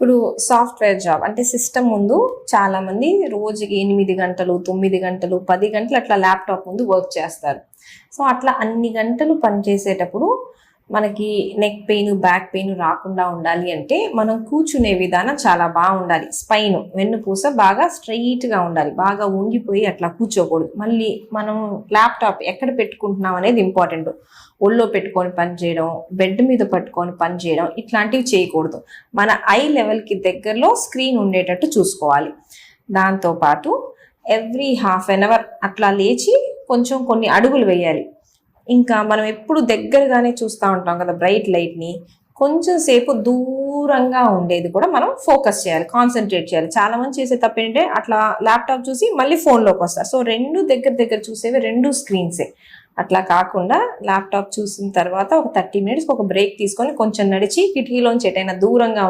ఇప్పుడు software job అంటే system ముందు చాలామంది రోజుకి ఎనిమిది గంటలు తొమ్మిది గంటలు పది గంటలు అట్లా ల్యాప్టాప్ ముందు వర్క్ చేస్తారు. సో అట్లా అన్ని గంటలు పనిచేసేటప్పుడు మనకి నెక్ పెయిన్ బ్యాక్ పెయిన్ రాకుండా ఉండాలి అంటే మనం కూర్చునే విధానం చాలా బాగుండాలి. స్పైన్ వెన్నుపూస బాగా స్ట్రైట్గా ఉండాలి. బాగా ఉంగిపోయి అట్లా కూర్చోకూడదు. మళ్ళీ మనం ల్యాప్టాప్ ఎక్కడ పెట్టుకుంటున్నాం అనేది ఇంపార్టెంట్ ఒళ్ళో పెట్టుకొని పని చేయడం బెడ్ మీద పట్టుకొని పని చేయడం ఇట్లాంటివి చేయకూడదు. మన ఐ లెవెల్కి దగ్గరలో స్క్రీన్ ఉండేటట్టు చూసుకోవాలి. దాంతోపాటు ఎవ్రీ హాఫ్ అన్ అవర్ అట్లా లేచి కొంచెం కొన్ని అడుగులు వేయాలి. ఇంకా మనం ఎప్పుడు దగ్గరగానే చూస్తూ ఉంటాం కదా బ్రైట్ లైట్ని కొంచెం సేపు దూరంగా ఉండేది కూడా మనం ఫోకస్ చేయాలి కాన్సన్ట్రేట్ చేయాలి. చాలా మంది చేసే తప్పు ఏంటంటే అట్లా ల్యాప్టాప్ చూసి మళ్ళీ ఫోన్లోకి వస్తారు. సో రెండు దగ్గర దగ్గర చూసేవి రెండు స్క్రీన్సే అట్లా కాకుండా ల్యాప్టాప్ చూసిన తర్వాత ఒక థర్టీ మినిట్స్ ఒక బ్రేక్ తీసుకొని కొంచెం నడిచి కిటికీలోంచి ఎటైనా దూరంగా